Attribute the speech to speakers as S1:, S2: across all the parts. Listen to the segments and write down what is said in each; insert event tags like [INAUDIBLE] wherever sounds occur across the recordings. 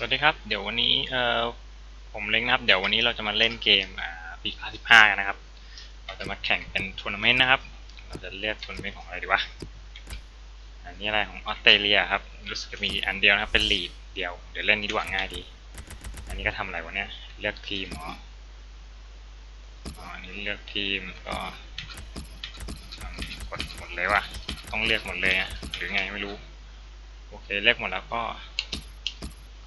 S1: สวัสดีครับ เดี๋ยววันนี้เอ่อผมเล้งนะครับ เดี๋ยววันนี้เราจะมาเล่นเกมอ่าปีฟ้าสิบห้ากันนะครับ เราจะมาแข่งเป็นทัวร์นาเมนต์นะครับ เราจะเลือกทัวร์นาเมนต์ของอะไรดีวะ อันนี้อะไรของออสเตรเลียครับ รู้สึกจะมีอันเดียวนะครับ เป็นลีดเดียว เดี๋ยวเล่นนี้ดีกว่าง่ายดี อันนี้ก็ทำอะไรวะเนี่ย เลือกทีมเหรออันนี้เลือกทีมก็กดหมดเลยวะต้องเลือกหมดเลยอะหรือไงไม่รู้ โอเคเลือกหมดแล้วก็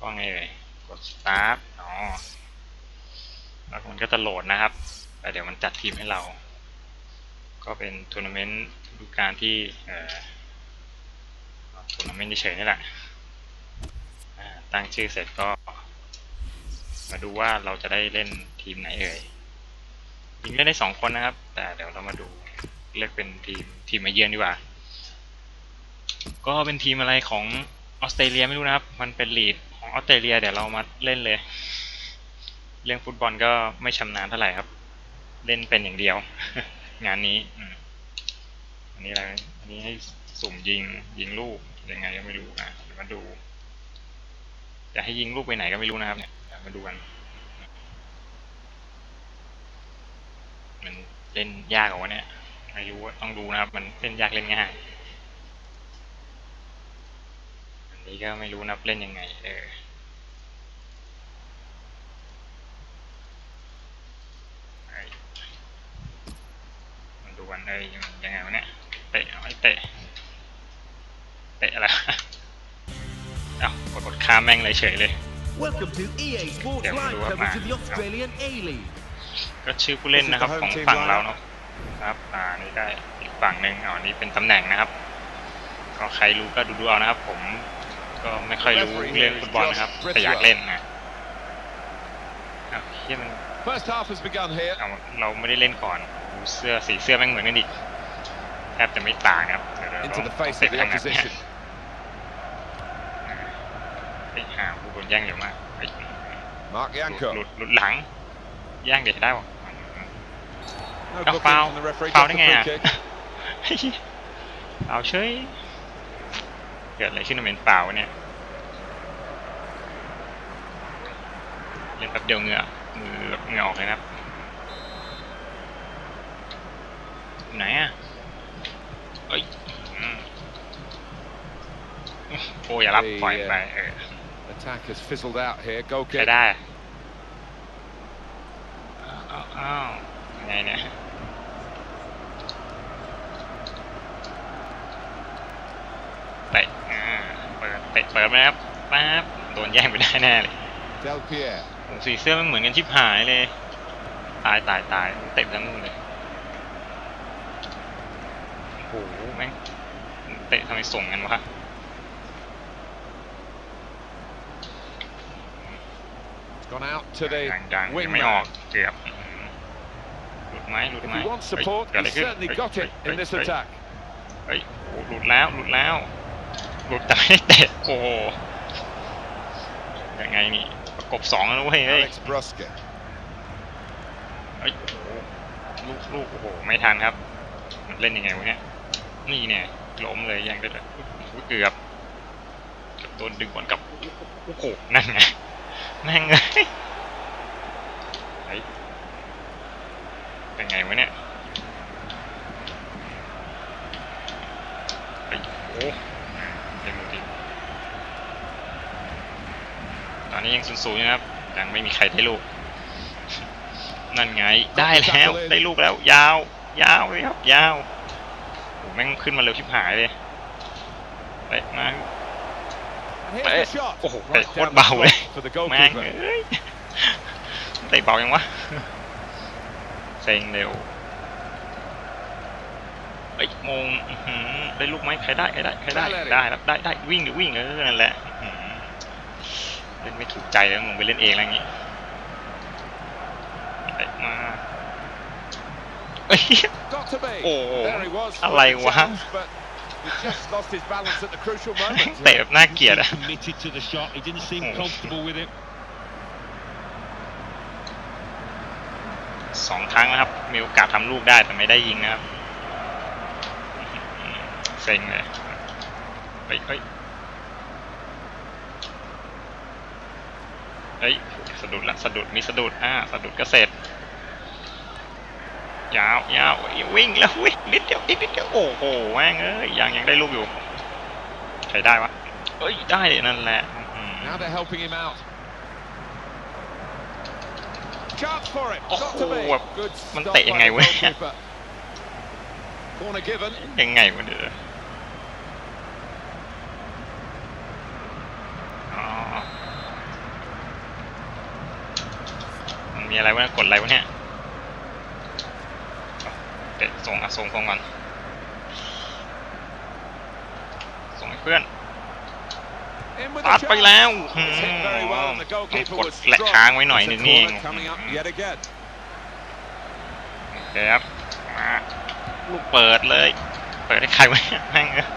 S1: ก็ไงเลยกด start อ๋อแล้วมันก็จะโหลดนะครับแต่เดี๋ยวมันจัดทีมให้เรา ก็เป็นทัวร์นาเมนต์ฤดูกาลที่ทัวร์นาเมนต์เฉยนี่แหละตั้งชื่อเสร็จก็ มาดูว่าเราจะได้เล่นทีมไหนเอ่ยยิงเล่นได้สองคนนะครับ แต่เดี๋ยวเรามาดูเลือกเป็นทีมทีมมาเยือนดีกว่า ก็เป็นทีมอะไรของออสเตรเลียไม่รู้นะครับ มันเป็นลีด ของออสเตรเลียเดี๋ยวเรามาเล่นเลย เรื่องฟุตบอลก็ไม่ชำนาญเท่าไหร่ครับ เล่นเป็นอย่างเดียว งานนี้อันนี้อะไรอันนี้ให้สุ่มยิงยิงลูกยังไงก็ไม่รู้อะเดี๋ยวมาดูจะให้ยิงลูกไปไหนก็ไม่รู้นะครับเนี่ยมาดูกันมันเล่นยากกว่าเนี่ยไม่รู้ต้องดูนะครับ มันเล่นยากเล่นง่าย อั นนี้ก็ไม่รู้นับเล่นยังไง เออไอ้มันดูกันเอ้ยมันยังไงวะเนี่ย เตะเอาไว้เตะ เตะอะไรวะเอ้ากดกดข้ามแม่งเลยเฉยเลย
S2: Welcome to EA Sports
S1: Yeah,
S2: Live
S1: we'll do it,
S2: coverage of
S1: man.
S2: the Australian A-League.
S1: ก็ชื่อผู้เล่นนะครับ
S3: This is the
S1: ของ
S3: home team
S1: ฝั่งเรา
S3: lineup
S1: เนาะครับอ่านี่ได้อีกฝั่งหนึ่งอ๋อนี่เป็นตำแหน่งนะครับก็ใครรู้ก็ดูดูเอานะครับผม ก็ไม่ค่อยรู้เรื่องฟุตบอลนะครับ แต่อยากเล่นนะอ้าวเฮียมัน
S3: First half has begun here.
S1: เอาเราไม่ได้เล่นก่อนดูเสื้อสีเสื้อแม่งเหมือนกันอีกแทบจะไม่ต่างครับเดี๋ยวเรา
S3: Into
S1: ต้อง
S3: the face
S1: เตะ
S3: of the
S1: ทางนั้นเนี่ย
S3: opposition.
S1: ไอ้ห่าผู้โดนแย่งเร็วมากไอ้
S3: Mark
S1: หลุด
S3: Yanko.
S1: หลุดหลุดหลังแย่งเด็ดได้ปะ
S3: No
S1: เอา
S3: booking
S1: ฟาว
S3: from the referee.
S1: ฟาว
S3: Just
S1: ได้
S3: a
S1: ไง
S3: free
S1: อะ
S3: kick.
S1: เอาเฉยเกิดอะไรขึ้นมาเป็นเปล่าวะเนี่ย เล่นแป๊บเดียวเหงื่อมือแบบเหงื่อออกเลยนะครับอยู่ไหนอะเอ้ยอืมโอ้อย่ารับปล่อยไปเออ
S3: Attack has fizzled out here. Goal
S1: ใช้
S3: kick.
S1: ได้อ้าวอ้าวอ้าวยังไงเนี่ยเตะอ่าเปิดเตะเปิดไหมครับป๊บโดนแย่งไปได้แน่เลย
S3: Del Pierre.
S1: โอ้สีเสื้อมันเหมือนกันชิบหายเลย ตายตายตายเตะไปทั้งนู่นเลยโอ้โหแม่งเตะทำไมส่งกันวะ
S3: Gone out to the
S1: ยังยังยัง
S3: wing
S1: ไม่ออก
S3: man.
S1: เกือบอืมหลุดไหมหลุด
S3: If
S1: ไหม
S3: he wants
S1: เฮ้ย
S3: support,
S1: เกิดอะไร
S3: he's
S1: ขึ้น
S3: certainly
S1: เฮ้ย
S3: got
S1: เฮ้ย
S3: it
S1: เฮ้ย
S3: in this
S1: เฮ้ย
S3: attack.
S1: เฮ้ยโอ้โหหลุดแล้วหลุดแล้วหลุดแต่ไม่เตะโอ้โหยังไงนี่ ประกบสองแล้วนะเว้ยเฮ้ย
S3: Alex Brusker.
S1: เฮ้ยโอ้โหลูกลูกโอ้โห ไม่ทันครับ มันเล่นยังไงวะเนี่ย นี่เนี่ยล้มเลยยังได้เลยอุ๊ยเกือบเกือบโดนดึงบอลกลับโอ้โหนั่นไงแม่งเลยเฮ้ยเป็นไงวะเนี่ยเฮ้ยโอ้เล่นมือดีตอ นนี้ยังศูนย์ๆอยู่นะครับยังไม่มีใครได้ลูก นั่นไงได้แล้วได้ลูกแล้ว ยาว ยาวเลยครับ ยาวโอ้แม่งขึ้นมาเร็วชิบหายเลยเตะมา
S3: And here's the shot.
S1: โอ้โห
S3: Right
S1: เตะโคต
S3: down
S1: ร
S3: the
S1: เบาเลย
S3: throat for the
S1: แม่ง
S3: goalkeeper.
S1: เอ้ยเตะเบายังวะเซ็งเร็วเอ้ยมงอื้อหือได้ลูกไหมใครได้ใครได้ใครได้
S3: ได้เลย
S1: ได้ครับได้ได้วิ่งเดี๋ยววิ่งเออนั่นแหละอื้อหือเล่น ไม่ถูกใจแล้วลงไปเล่นเองอะไรอย่างงี้เตะมาเอ้ย
S3: Got to be.
S1: Oh,
S3: There he was. for
S1: อะไร
S3: the
S1: วะ
S3: challenge, but he just lost his balance at the crucial moment.
S1: เตะแบบน่าเกลียดอะ
S4: committed to the shot. He didn't seem
S1: Oh.
S4: comfortable with it.
S1: สองครั้งนะครับ มีโอกาสทำลูกได้แต่ไม่ได้ยิงนะครับอื้อหือเซ็งเลยเฮ้ยเฮ้ย เอ้ยสะดุดละสะดุดมีสะดุดอ่าสะดุดก็เสร็จยาวยาวเอ้ยวิ่งแล้ววิ่งนิดเดียวอีกนิดเดียวโอ้โหแม่งเอ้ยยังยังได้ลูกอยู่ใครได้วะเอ้ยได้นั่นแหละอืม
S3: Now they're helping him out. Chance for it.
S1: Oh,
S3: Got to be.
S1: what-
S3: Good
S1: man
S3: stop
S1: tệ
S3: by
S1: ngày
S3: the
S1: quá.
S3: goalkeeper. Corner given.
S1: ยังไงวะเดี๋ยวอ๋อมันมี อะไรวะเนี่ยกดอะไรวะเนี่ยเตะส่งอะส่งส่งก่อนส่งให้เพื่อน
S3: In with
S1: ตัด
S3: the
S1: ไป
S3: chance.
S1: แล้ว
S3: It's hit very well and the
S1: ต้อง
S3: goalkeeper
S1: กด
S3: was
S1: และ
S3: strong.
S1: ค้างไว้หน่อย
S3: It's
S1: ห
S3: a
S1: นึ่งนี่เอง
S3: corner coming up yet again.
S1: โอเคครับมาลูกเปิดเลย เปิดให้ใครวะเนี่ยแม่งเอ้ย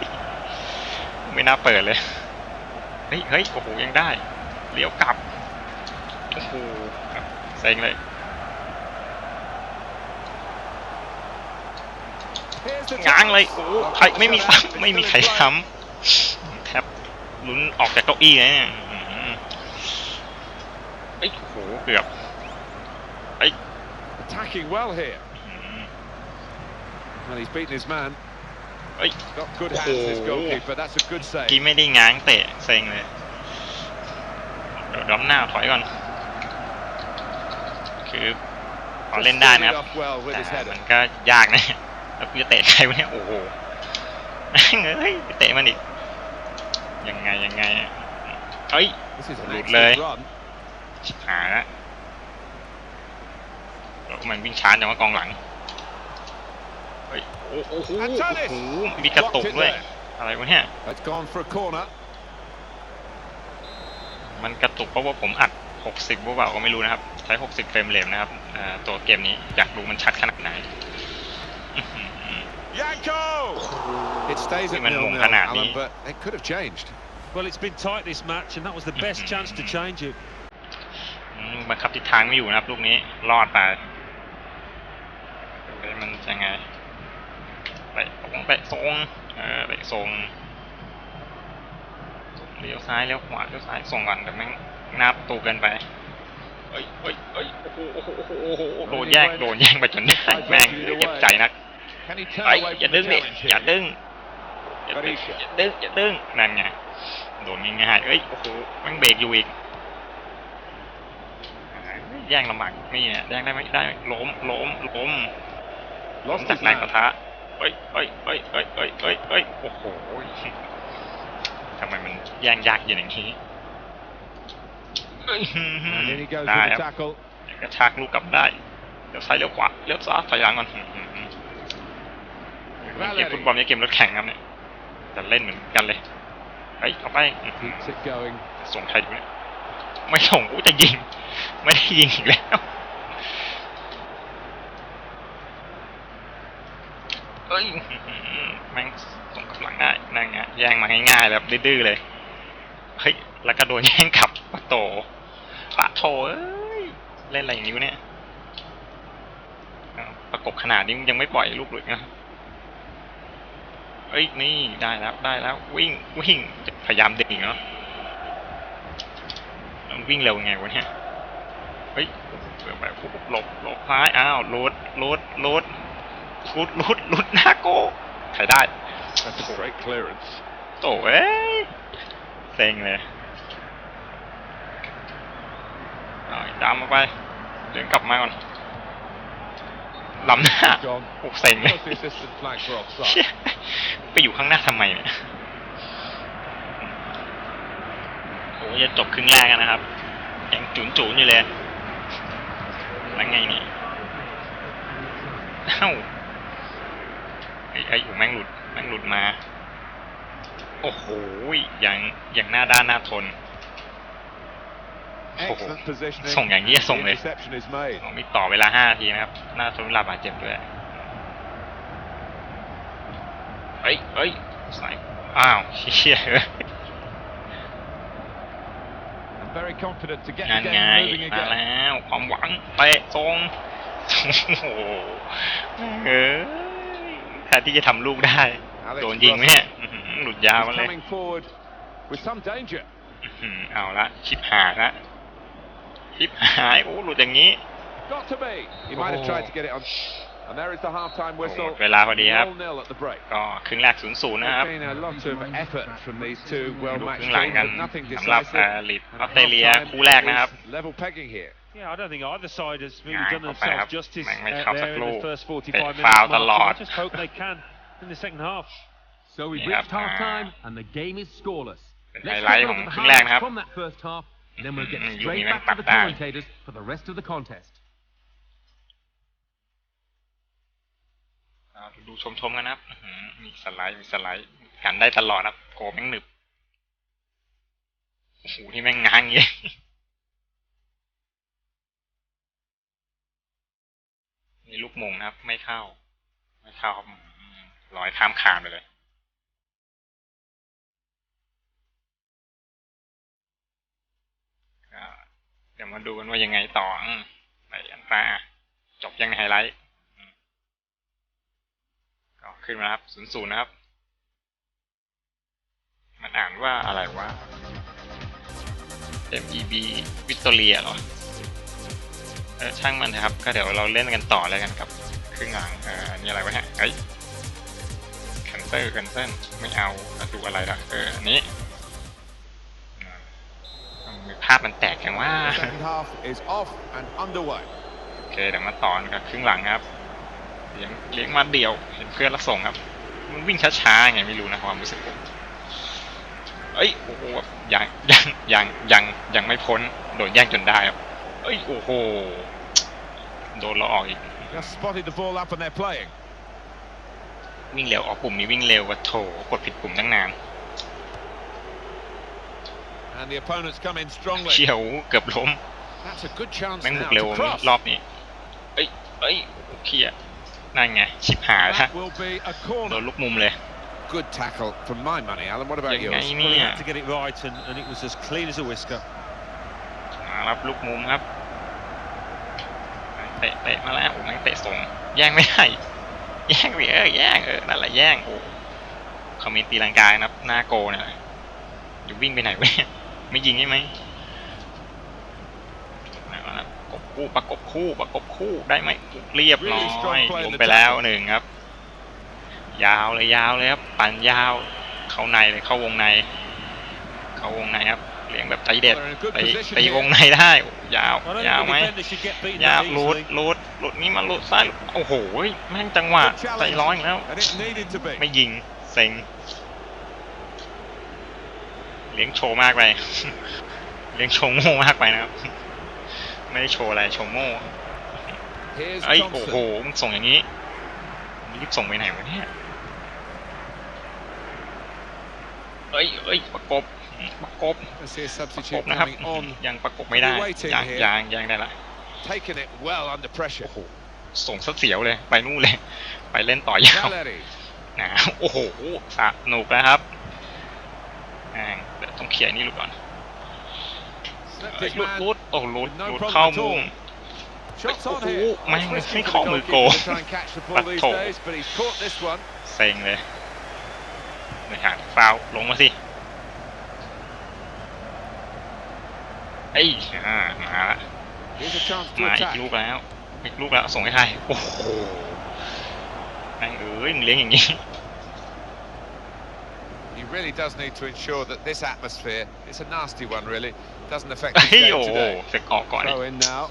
S1: ไม่น่าเปิดเลย เฮ้ยเฮ้ยโอ้โหยังได้ เลี้ยวกลับ โอ้โหครับ เซ็งเลย
S3: Here's the
S1: ง้างเลย
S3: chance.
S1: โอ้โหใครไม่มีซ้ำไม่มีใครซ้ำแทบลุ้นออกจากเก้าอี้เลยเนี่ยอื้อหือเอ้ยโอ้โหเกือบ
S3: Attacking well here.
S1: อื้อหือ
S3: Well, he's beaten his man.
S1: เอ้ย
S3: Got good hands, this
S1: Oh.
S3: goalkeeper. That's a good
S1: เมื่อ
S3: save.
S1: กี้ไม่ได้ง้างเตะเซ็งเลยเดี๋ยวด้อมหน้าถอยก่อน คือพอเล่นได้นะครับ
S3: Just steered it off well with his
S1: แต่
S3: header.
S1: มันก็ยากนะแล้วกูจะเตะใครวะเนี่ยโอ้โหเฮ้ยไปเตะมันอีกยังไงยังไงเฮ้ย
S3: This is an
S1: Lụt
S3: excellent
S1: lê.
S3: run.
S1: ชิบหายละแล้วมันวิ่งช้าจังว่ากองหลังเฮ้ยโอ้โหโอ้โห
S3: Antonis
S1: โอ้โหมีกระตุก
S3: Blocked it
S1: ด้วย
S3: there.
S1: อะไรวะเนี่ย
S3: It's gone for a corner.
S1: มันกระตุกเพราะว่าผมอัด 60ว่าเปล่าก็ไม่รู้นะครับ ใช้ 60 เฟรมเรทนะครับอ่าตัวเกมนี้อยากดูมันชัดขนาดไหนอื้อหือ
S3: Yanko! It stays at
S1: Mình
S3: nil
S1: buồn
S3: nil,
S1: khả năng
S3: Alan,
S1: đi.
S3: but it could have changed.
S4: Well, it's been tight this match, and that was the best chance to change it.
S1: อืมบังคับทิศทางไม่อยู่นะครับ ลูกนี้รอดไปเฮ้ยมันจะไงไปตรงไปทรงเออไปทรงเลี้ยวซ้ายเลี้ยวขวาเลี้ยวซ้ายส่งก่อนแต่แม่ง หน้าประตูเกินไปเฮ้ยเฮ้ยเฮ้ยโอ้โหโอ้โหโอ้โหโอ้โหโดนแย่งโดนแย่งไปจนได้แม่งเจ็บใจนัก
S3: Can he turn
S1: เฮ้ย
S3: away
S1: อย่า
S3: from
S1: ดึ
S3: the
S1: งดิ
S3: challenge
S1: อย่า
S3: here?
S1: ดึงอย่าดึงอย่าดึงอย่าดึงนั่นไงโดนง่ายๆเอ้ยโอ้โหแม่งเบรกอยู่อีกแย่งลำบากนี่เนี่ยแย่งได้ไหมได้ไหมล้มล้มล้มล้ม
S3: Lost
S1: จาก
S3: his
S1: แรง
S3: man.
S1: ปะทะเอ้ยเอ้ยเอ้ยเอ้ยเอ้ยเอ้ยเอ้ยโอ้โหทำไมมันแย่งยากอย่างนี้เอ้ย
S3: And in he goes
S1: ได้
S3: with
S1: ค
S3: the
S1: รับ
S3: tackle.
S1: กระชากลูกกลับได้เลี้ยวซ้ายเลี้ยวขวาเลี้ยวซ้ายถอยหลังก่อนอืมอืมอืมเกมฟุตบอลนี่เกมรถแข่งครับเนี่ยจะเล่นเหมือนกันเลยเฮ้ยเอาไปอืม
S3: Keeps it going.
S1: ส่งใครดูเนี่ยไม่ส่งกูจะยิง ไม่ได้ยิงอีกแล้วเอ้ยแม่งส่งกำลังได้นั่นไงแย่งมาง่ายๆแบบดื้อๆเลยเฮ้ยแล้วก็โดนแย่งกลับปะโต ปะโถเอ้ยเล่นอะไรอย่างนี้วะเนี่ยอ้าวประกบขนาดนี้ยังไม่ปล่อยลูกหลุดนะเอ้ยนี่ได้แล้วได้แล้ว วิ่งวิ่งพยายามดึงอีกเนาะมันวิ่งเร็วไงวะเนี่ยเฮ้ยเปิดไปปุ๊บหลบหลบซ้ายอ้าวรูดรูดรูดรูดรูดรูดหน้าโกใครได้
S3: That's a great clearance.
S1: โตเอ้ยเซ็งเลยเอาอีก ตามมาไปเดินกลับมาก่อนลำหน้า
S3: Gone.
S1: โอ้เซ็งเลย
S3: Was the assistant flag for
S1: เชี่
S3: offside?
S1: ยไปอยู่ข้างหน้าทำไมเนี่ยโอ้จะจบครึ่งแรกแล้วนะครับยังจุนจุนๆอยู่เลยแล้วไงนี่เอ้าไอ้ไอ้อยู่แม่งหลุดแม่งหลุดมา โอ้โหอย่างอย่างหน้าด้านหน้าทน
S3: Excellent positioning.
S1: ส่งอย่างนี้ส่ง
S3: The
S1: เลย
S3: interception is made.
S1: มีต่อเวลาห้านาทีนะครับหน้าทนเวลาบาดเจ็บด้วยเฮ้ยเฮ้ยสายอ้าวเชี่ยเอ้ย
S3: And very confident to get
S1: งา
S3: the
S1: นไง
S3: game moving
S1: มา
S3: again.
S1: แล้วความหวังเตะทรงโอ้โหเอ้ยแทนที่จะทำลูกได้
S3: Alex
S1: โดนยิงไหม
S3: Ross
S1: เนี่ยอื้อหือหลุดยาว
S3: is
S1: มาเลย
S3: coming forward with some danger.
S1: อื้อหือเอาละชิบหายละ ชิปหายโอ้หลุดอย่างนี้
S3: Got to be. He might have tried to get it on. And there is the half-time
S1: โอ้หม
S3: whistle.
S1: ดเวลาพอดีครับ
S3: Nil-nil at the break.
S1: ก็ครึ่งแรกศูนย์ศูนย์นะครับ
S3: There's been a lot of effort from these two
S1: ดู
S3: well-matched
S1: ครึ่งหลัง
S3: teams,
S1: กัน
S3: but nothing
S1: สำหรับ
S3: decisive.
S1: เอ่อลีด
S3: And
S1: ออ
S3: at
S1: สเตรเลีย
S3: half-time,
S1: คู่แรกนะครับ
S3: it is Level pegging here.
S4: Yeah, I don't think either side has really
S1: Nah,
S4: done
S1: không phải
S4: themselves
S1: không.
S4: justice
S1: Mày- mày
S4: uh,
S1: khóc
S4: there
S1: thật
S4: in
S1: luôn.
S4: the first 45
S1: Để
S4: minutes.
S1: foul
S4: mark, so
S1: tọt.
S4: I just hope they can in the second half.
S2: So we've
S1: Yep,
S2: reached half
S1: ah.
S2: time and the game is scoreless.
S1: เป็น
S2: Let's
S1: ไฮไล
S2: take
S1: ท์
S2: a
S1: ของ
S2: look at
S1: ค
S2: the
S1: รึ่งแรกนะค
S2: highlights
S1: รับ
S2: from that first half. Then we'll get
S1: Mm, mm,
S2: straight
S1: Dũng
S2: back
S1: Văn
S2: to the
S1: Tập đây.
S2: commentators for the rest of the contest.
S1: อ่าดูชมชมๆกันนะครับอื้อหือมีสไลด์มีสไลด์กันได้ตลอดนะครับโกแม่งหนึบโอ้โหที่แม่งง้างอย่างงี้นี่ลูกมงนะครับ ไม่เข้า ไม่เข้าครับอืมลอยข้ามคานไปเลย ก็ เดี๋ยวมาดูกันว่ายังไงต่ออืมไปอันตาจบยังไฮไลท์ก็ขึ้นมาครับศูนย์ศูนย์นะครับ มันอ่านว่าอะไรวะ MEB Victoria เหรอเออช่างมันนะครับ ก็เดี๋ยวเราเล่นกันต่อเลยกันกับครึ่งหลังเอออันนี่อะไรวะฮะเอ้ย cancel cancel ไม่เอาดูอะไรละเอออันนี้ ภาพมันแตกอย่างว่า
S3: The second half is off and underway.
S1: โอเคเดี๋ยวมาต่อกันกับครึ่งหลังครับเลี้ยงเลี้ยงมาเดี่ยวเห็นเพื่อนแล้วส่งครับ มันวิ่งช้าๆไงไม่รู้นะความรู้สึกผมเอ้ยโอ้โหแบบยังยังยังยังยังไม่พ้นโดนแย่งจนได้ครับเอ้ยโอ้โหโดนเราออกอีก
S3: Just spotted the ball up and they're playing.
S1: วิ่งเร็วออกปุ่มนี้วิ่งเร็วว่าโถกดผิดปุ่มตั้งนาน
S3: And the opponents come in strongly.
S1: เฉียวเกือบล้ม
S3: That's a good chance
S1: แม่งบุก
S3: now
S1: เร็ว
S3: to cross.
S1: รอบนี้เอ้ยเอ้ยเคลียร์นั่นไงชิบหายละ
S3: That will be a
S1: โดน
S3: corner.
S1: ลูกมุมเลย
S3: Good tackle from my money, Alan. What about
S1: ยัง
S3: yours?
S1: ไง
S4: Well,
S1: เนี่
S4: he
S1: ย
S4: had to get it right, and, and it was as clean as a whisker.
S1: มารับลูกมุมครับเตะเตะมาแล้วโอ้แม่งเตะส่งแย่งไม่ได้แย่งไปเออแย่งเออนั่นแหละแย่งโอ้คอมเมนต์ตีลังกายนะครับหน้าโกเนี่ยอยู่วิ่งไปไหนวะเนี่ย ไม่ยิงใช่ไหมเอาละประกบคู่ประกบคู่ประกบคู่ได้ไหมเรียบร้อยลงไปแล้วหนึ่งครับ ยาวเลยยาวเลยครับปั่นยาวเข้าในเลยเข้าวงใน เข้าวงในครับเลี้ยงแบบใจเด็ด
S3: They're in a good
S1: ตี
S3: position
S1: ตี
S3: here.
S1: วงในได้โอ้ยาว
S4: I don't
S1: ยาว
S4: think
S1: ไหม
S4: the defender should get beaten
S1: ยาว
S4: that
S1: หลุด
S4: easily.
S1: หลุดหลุดนี้มาหลุดซ้ายหลุดโอ้โหแม่งจังหวะ
S3: Good
S1: ใจ
S3: challenge.
S1: ร้อนอีกแล้ว
S3: And it needed to be.
S1: ไม่ยิงเซ็ง เลี้ยงโชว์มากไป เลี้ยงโชว์โง่มากไปนะครับ ไม่ได้โชว์อะไรโชว์โง่
S3: Here's
S1: ไอ้ยโอ้โห
S3: Thompson.
S1: มึงส่งอย่างนี้มึงรีบส่งไปไหนวะเนี่ยเอ้ยเอ้ยประกบประกบ
S3: Let's see a
S1: ประก
S3: substitute
S1: บนะครับ
S3: coming on,
S1: ยังประกบไม่ได้
S3: Waiting
S1: ยัง
S3: here.
S1: ยังยังได้ละ
S3: taking it well under pressure.
S1: โอ้โหส่งซะเสียวเลยไปนู่นเลย ไปเล่นต่อยาว
S3: Valeri.
S1: นะโอ้โหสนุกแล้วครับแม่ง เดี๋ยวต้องเขียนนี่หลุดก่อน
S3: Slipped
S1: เอ้ย
S3: his
S1: หลุด
S3: man.
S1: หลุดโอ้หลุด
S3: No
S1: หลุด
S3: problem
S1: เข้า
S3: at
S1: มุม
S3: all. Shots on
S1: Oh,
S3: here.
S1: man,
S3: It's risky
S1: ไม่
S3: for
S1: เข้า
S3: the
S1: มือ
S3: goalkeeper
S1: โก
S3: to try and catch the ball these
S1: ปัดโถ
S3: days, but he's caught this one.
S1: เซ็งเลยนะฮะฟาวล์ลงมาสิเอ้ยอ่ามาละ
S3: Here's a chance to
S1: มาอีก
S3: attack.
S1: ลูกแล้วอีกลูกแล้วส่งให้ใครโอ้โหแม่งเอ้ยมึงเลี้ยงอย่างนี้
S3: He really does need to ensure that this atmosphere, it's a nasty one really, doesn't affect
S1: เฮ้
S3: his
S1: ย
S3: game
S1: โอ้โห
S3: today.
S1: เสร็จออกก่อนอีก
S3: Throw in now.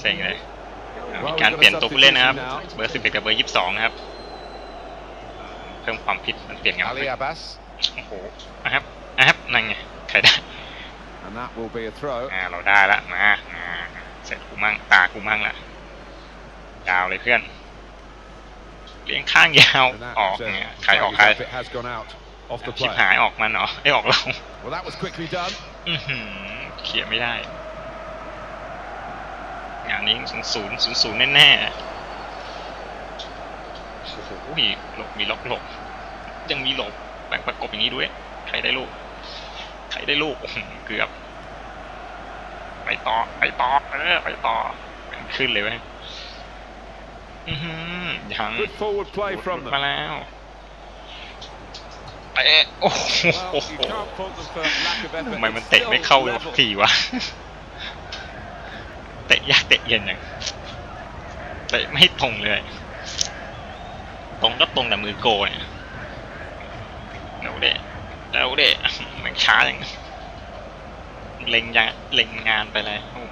S1: เซ็งเลยอ่า
S3: Well,
S1: มี
S3: we've
S1: การ
S3: got a
S1: เปลี่ยนตัวผู้เล่นนะครับ
S3: substitution now.
S1: เบอร์สิบเอ็ดกับเบอร์ยี่สิบสองนะครับ เพิ่มความผิดมันเปลี่ยนกัน
S3: Ali Abbas,
S1: โอ้โหนะครับนะครับนั่นไงใครได้
S3: and that will be a throw.
S1: อ่าเราได้ละมาอ่าเสร็จกูมั่งตากูมั่งละยาวเลยเพื่อน เลี้ยงข้างยาว
S3: And that,
S1: ออก
S3: uh,
S1: เนี่ย
S3: looks
S1: ใคร
S3: like
S1: ออก
S3: his
S1: ใคร
S3: effort has gone out off the
S1: ชิบ
S3: play.
S1: หายออกมันเหรอไอยออกเรา
S3: Well, that was quickly done.
S1: อือหือเขียนไม่ได้ งานนี้ศูนย์ศูนย์ศูนย์ศูนย์แน่ๆ โอ้โหหลบมีล็อกหลบ ยังมีหลบแบ่งประกบอย่างนี้ด้วย ใครได้ลูก ใครได้ลูกโอ้โหเกือบ ไปต่อ ไปต่อ เออ ไปต่อเป็นขึ้นเลยเว้ยอือหือยัง
S3: Good forward play
S1: หลุด
S3: from
S1: มา
S3: them.
S1: แล้ว เตะโอ้โหทำไมมันเตะไม่เข้าสักทีวะ เตะยากเตะเย็นอย่างเตะไม่ตรงเลย ตรงก็ตรงแต่มือโกเนี่ยเดี๋ยวเดะเดี๋ยวเดะมันช้าอย่างเล็งยังเล็งงานไปเลยโอ้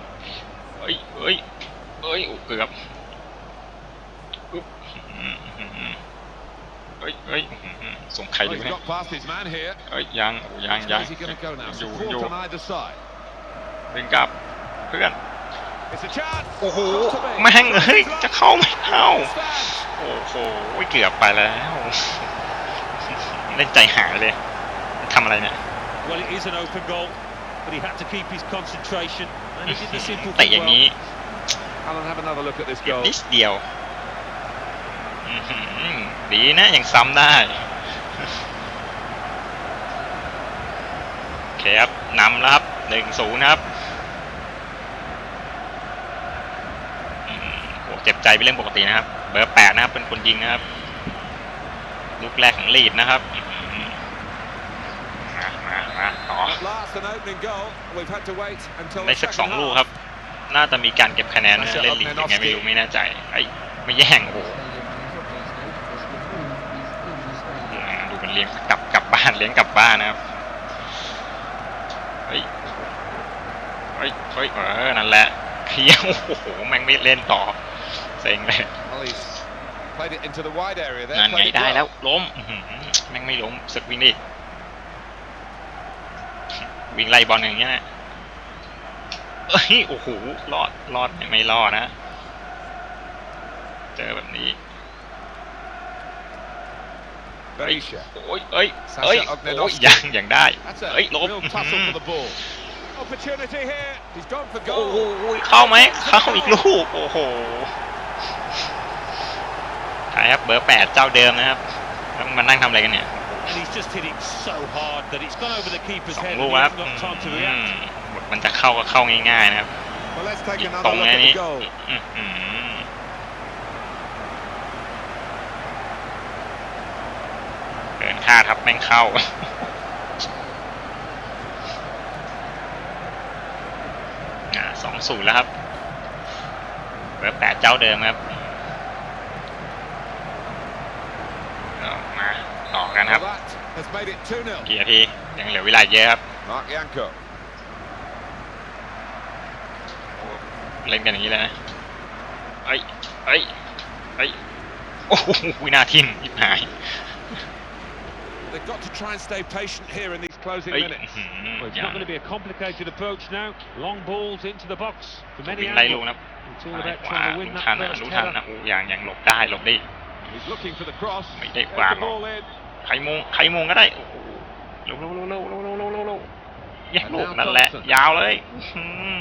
S1: เฮ้ยเฮ้ยเฮ้ยโอ้เกือบ อ้ยเฮ้ยส่งใครดีเนเฮ้ยยังยังยังอยู่อยู่ดึงกลับเพื่อนโอ้โหแม่งเอ้ยจะเข้าไม่เข้าโอ้โหเกือบไปแล้วเล่นใจหายเลยทำอะไรเนี่ยแต่อย่างนี้นิดเดียว ดีนะยังซ้ำได้โอเคครับนำแล้วครับหนึ่งศูนย์ครับอืมโหเจ็บใจเป็นเรื่องปกตินะครับ เบอร์แปดนะครับเป็นคนยิงนะครับ ลูกแรกของลีดนะครับอื้อหือมามามาต่อ
S3: At last, an opening goal. We've had to wait until
S1: ได้
S3: the
S1: สัก
S3: second
S1: สองลูก
S3: half.
S1: ครับ น่าจะมีการเก็บคะแนนนะเล่นลีกยังไงไม่รู้ไม่แน่ใจไอ้ยไม่แย่งโอ้โหอ่าดูมัน เลี้ยงกลับกลับบ้านเลี้ยงกลับบ้านนะครับเฮ้ยเฮ้ยเฮ้ยเออนั่นแหละเคี้ยวโอ้โหแม่งไม่เล่นต่อเซ็งเลย
S3: Well, he's played it into the wide area there.
S1: นั่นไง
S3: played it
S1: ได้
S3: well.
S1: แล้วล้มอื้อหือแม่งไม่ล้มสึกวิ่งดิวิ่งไล่บอลอย่างเงี้ยนะเอ้ยโอ้โหรอดรอดไม่รอดนะ เจอแบบนี้
S3: Berisha.
S1: โอ้ยเอ้ยเอ้ย
S3: Sasha
S1: โอ้ย
S3: Ognenovski
S1: ยังยังได้
S3: That's
S1: เอ้ย
S3: a
S1: ล้ม
S3: real
S1: อื้อ
S3: tussle
S1: หือ
S3: for the ball. Opportunity here. He's gone for
S1: โอ้โห
S3: goal.
S1: เข้าไหมเข้าอีกลูก โอ้โหใช่ครับเบอร์แปดเจ้าเดิมนะครับแล้วมานั่งทำอะไรกันเนี่ย
S4: And he's just hit it so hard that it's gone over the keeper's
S1: สอง
S4: head
S1: ลู
S4: and
S1: ก
S4: he
S1: ครับ
S4: hasn't got time to
S1: อื
S4: react.
S1: มมันจะเข้าก็เข้าง่ายๆนะครับ
S3: Well, let's take
S1: ยิง
S3: another
S1: ตรง
S3: look
S1: แค่
S3: at
S1: นี้
S3: the goal.
S1: อื้อ หือเกินคาดครับแม่งเข้าอ่าสองศูนย์แล้วครับเบอร์แปดเจ้าเดิมครับเอามาต่อกันครับ
S3: Well, that has made it 2-0.
S1: กี่นาที ยังเหลือเวลาเยอะครับ
S3: Mark Yanko.
S1: เล่นกันอย่างนี้เลยนะเอ้ยเอ้ยเอ้ย โอ้โหวินาทียิบหาย
S3: They've got to try and stay patient here in these closing
S1: เอ้ย
S3: minutes.
S1: อื้อหือ
S4: Well, it's
S1: ยัง
S4: not going to be a complicated approach now. Long balls into the box from
S1: วิ่
S4: any
S1: งไล่ลูก
S4: angle.
S1: นะครับ
S4: It's all
S1: ซ้าย
S4: about
S1: ขวา
S4: trying to
S1: รู้
S4: win
S1: ทัน
S4: that
S1: นะ
S4: first
S1: รู้ทัน
S4: header.
S1: นะโอ้ยังยังหลบได้หลบได้
S3: He's looking for the cross.
S1: Mày đi
S3: Played
S1: qua
S3: the
S1: mà.
S3: ball in.
S1: ใครมงใครมงก็ได้โอ้โหเร็วเร็วเร็วเร็วเร็วเร็วเร็วเร็วเร็วแยกลูกนั่นแหละ ยาวเลยอื้อหือ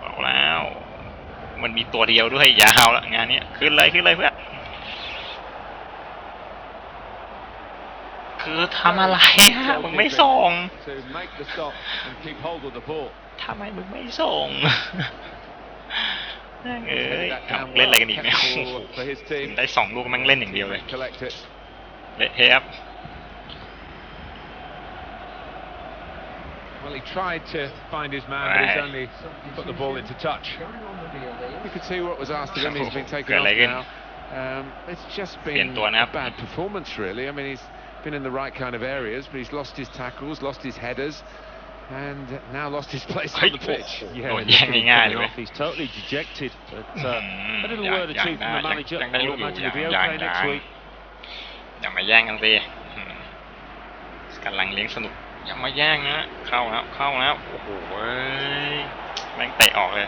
S1: เอาแล้ว มันมีตัวเดียวด้วยยาวแล้วงานเนี้ยขึ้นเลยขึ้นเลยเพื่อนคื อทำอะไรอะมึงไม่ส่ง
S3: To make the stop and keep hold of the ball.
S1: ทำไมมึงไม่ส่งแม่งเอ้ย
S3: That
S1: เอา
S3: down
S1: เล่น
S3: well.
S1: อะไรกันอีกเนี่ย
S3: Kept
S1: โอ้
S3: the
S1: โห
S3: ball for his team.
S1: ได้สองลูกแม่งเล่นอย่างเดียวเลย
S3: Collect it.
S1: เละเทะครับ
S3: Well, he tried to find his man, but he's
S1: Right.
S3: only put the ball into touch. You could see what was asked of him. He's been taken
S1: Good
S3: off
S1: leg in.
S3: now. Um, it's just
S1: เปลี่ยน
S3: been
S1: ตัวนะครับ
S3: a bad performance, really. I mean, he's been in the right kind of areas, but he's lost his tackles, lost his headers, and now lost his place
S1: เฮ้ย
S3: on the
S1: โอ้
S3: pitch.
S1: โห
S4: Yeah,
S1: โดน
S4: and
S1: แย่ง
S4: looking
S1: ง่ายๆเลย
S4: coming
S1: เว้ย
S4: off, He's totally dejected. But
S1: อื
S4: uh,
S1: ม
S4: a little
S1: ยัง
S4: word or
S1: ยัง
S4: two from
S1: ได้
S4: the manager.
S1: ยังได้
S4: I
S1: ลูก
S4: would
S1: อยู่
S4: imagine
S1: ยัง
S4: he'll be
S1: ยัง
S4: okay
S1: ยั
S4: next
S1: ง
S4: week.
S1: อย่ามาแย่งกันสิอืมกำลังเลี้ยงสนุกอย่ามาแย่งนะเข้าแล้วเข้าแล้วโอ้โหเว้ยแม่งเตะออกเลย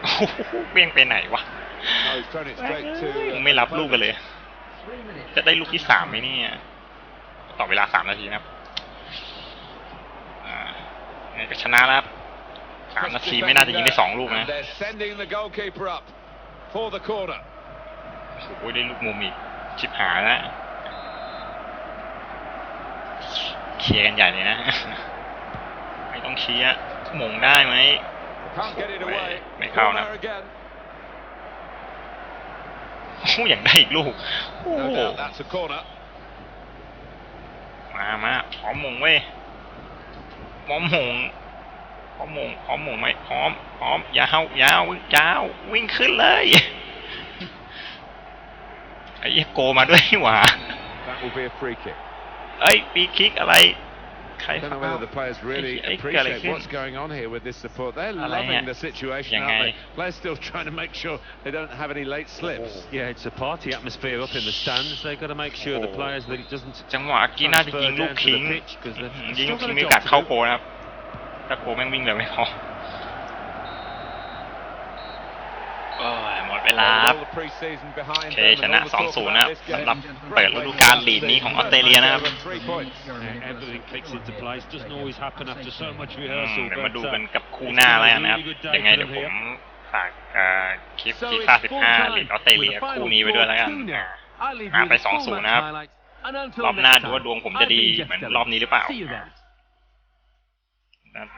S1: โอ้โหเวียงไปไหนวะ [LAUGHS]
S3: No, he's thrown it straight to.
S1: มึงไม่รับลูกกันเลย จะได้ลูกที่สามไหมเนี่ย ต่อเวลาสามนาทีนะครับอ่าไงก็ชนะแล้วครับสามนาทีไม่น่าจะยิงได้สองลูก
S3: And
S1: นะ
S3: they're sending the goalkeeper up for the corner.
S1: โอ้ยได้ลูกมุมอีก ชิบหายแล้วเคลียร์กันใหญ่เลยนะ ไม่ต้องเคลียร์หมงได้ไหม
S3: Can't get it away.
S1: Mày khao nè.
S3: Corner again.
S1: โอ้ยอย่างได้อีกลูกโอ้
S3: No
S1: โห
S3: doubt that's a corner.
S1: มามามาพร้อมมงเว้ยพร้อมมงพร้อมมงพร้อมมงไหมพร้อมพร้อมยาวยาวยาววิ่งขึ้นเลยไอ้เหี้ยโกมาด้วยนี่หว่า
S3: That will be a free kick.
S1: เอ้ยปีคิกอะไรใคร
S3: I don't know whether the players really
S1: Hey, hey,
S3: appreciate
S1: Gallagher.
S3: what's going on here with this support. They're
S1: Hello,
S3: loving
S1: yeah.
S3: the situation,
S1: Yeah,
S3: aren't they?
S1: hey.
S3: Players still trying [LAUGHS] to make sure they don't have any late slips.
S4: Yeah, it's a party atmosphere up in the stands. They've got to make sure the
S1: Oh.
S4: players that it doesn't
S1: จังหวะเมื่อกี้น่าจะยิงลูกทิ้ง
S4: Transfer down to the pitch 'cause they've
S1: ยิงลูก
S4: still
S1: ทิ้ง
S4: got a
S1: มีโอ
S4: job
S1: กาส
S4: to
S1: เข้า
S4: do.
S1: โกนะครับ ถ้าโกแม่งวิ่งเร็วไม่พอ [LAUGHS] เวลาครับ
S3: All the pre-season behind
S1: โอเค
S3: them
S1: ช
S3: and
S1: นะ
S3: all the talk
S1: 2-0
S3: about
S1: นะครับ
S3: this game.
S1: สำหรับเปิดฤดูกาลลีกนี้ของออสเตรเลียนะครับ
S3: Three points.
S4: Yeah, everything clicks into place. Doesn't always happen after so much
S1: อืม
S4: rehearsal.
S1: เดี๋ยวมา
S4: but,
S1: ดู
S4: uh,
S1: กันกับคู่หน้าแล้วกันนะครับ ยังไงเดี๋ยวผมฝากเอ่อคลิป
S2: So
S1: ฟี
S2: it's
S1: ฟ่า
S2: full
S1: 15ลีก
S2: time
S1: ออสเตร
S2: with
S1: เลีย
S2: a
S1: คู่
S2: final
S1: นี้ไปด้วยแล้วกัน
S2: score 2-0. I leave
S1: อะ
S2: you
S1: ไป
S2: with full
S1: 2-0
S2: match
S1: นะครับ
S2: highlights. And until
S1: รอบหน้า
S2: next
S1: ดู
S2: time,
S1: ว่าดวงผมจะ
S2: I've
S1: ดี
S2: been
S1: เหมือน
S2: Jeff
S1: รอบนี้หรือเปล่า
S2: See you then.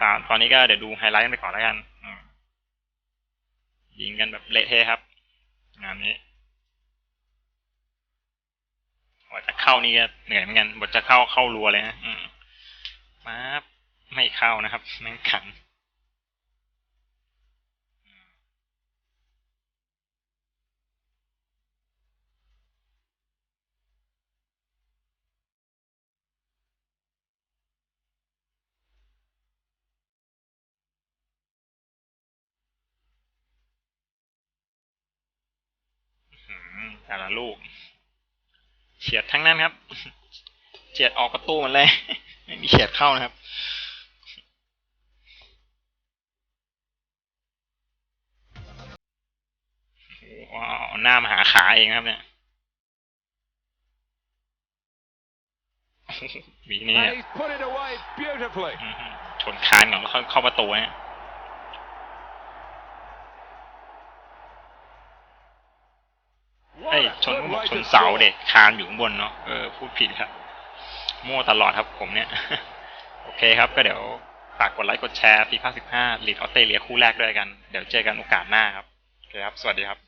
S1: ตอนตอนนี้ก็เดี๋ยวดูไฮไลท์กันไปก่อนแล้วกันอืมยิงกันแบบเละเทะครับ งานนี้บทจะเข้านี่ก็เหนื่อยเหมือนกันบทจะเข้าเข้ารัวเลยนะมาไม่เข้านะครับแม่งขังอืม แต่ละลูก เฉียดทั้งนั้นครับ เฉียดออกประตูหมันเลย ไม่มีเฉียดเข้านะครับว้าวหน้ามาหาขาเองครับเนี่ยวีนี่
S3: And he's put it away beautifully.
S1: อื้อหือชนคานก่อนแล้วเข้าเข้าประตูเนี่ย
S3: What
S1: เอ้ชนชนเสาเด็กคานอยู่ข้างบนเนาะเออพูดผิดครับมั่วตลอดครับผมเนี่ย โอเคครับก็เดี๋ยวฝากกดไลค์กดแชร์ฟีฟ่าหลีดออสเตรเลียคู่แรกด้วยกัน เดี๋ยวเจอกันโอกาสหน้าครับโอเคครับ สวัสดีครับ